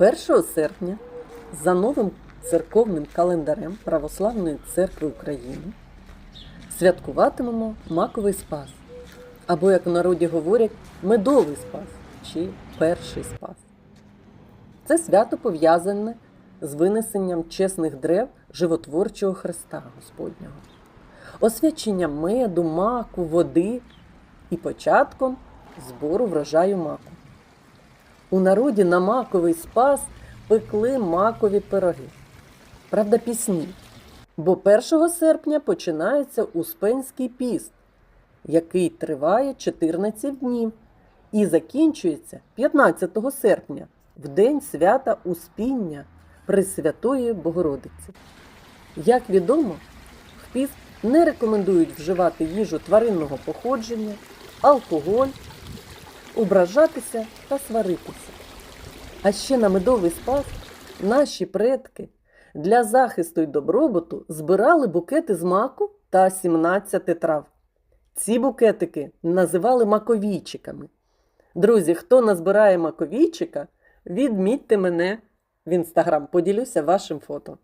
1 серпня за новим церковним календарем Православної церкви України святкуватимемо Маковий Спас, або, як в народі говорять, медовий спас чи перший спас. Це свято пов'язане з винесенням чесних древ животворчого Христа Господнього, освяченням меду, маку, води і початком збору врожаю маку. У народі на маковий спас пекли макові пироги. Правда, пісні. Бо 1 серпня починається Успенський піст, який триває 14 днів і закінчується 15 серпня, в день свята Успіння Пресвятої Богородиці. Як відомо, в піст не рекомендують вживати їжу тваринного походження, алкоголь, ображатися та сваритися. А ще на медовий спас наші предки для захисту й добробуту збирали букети з маку та 17 трав. Ці букетики називали маковійчиками. Друзі, хто назбирає маковійчика, відмітьте мене в інстаграм, поділюся вашим фото.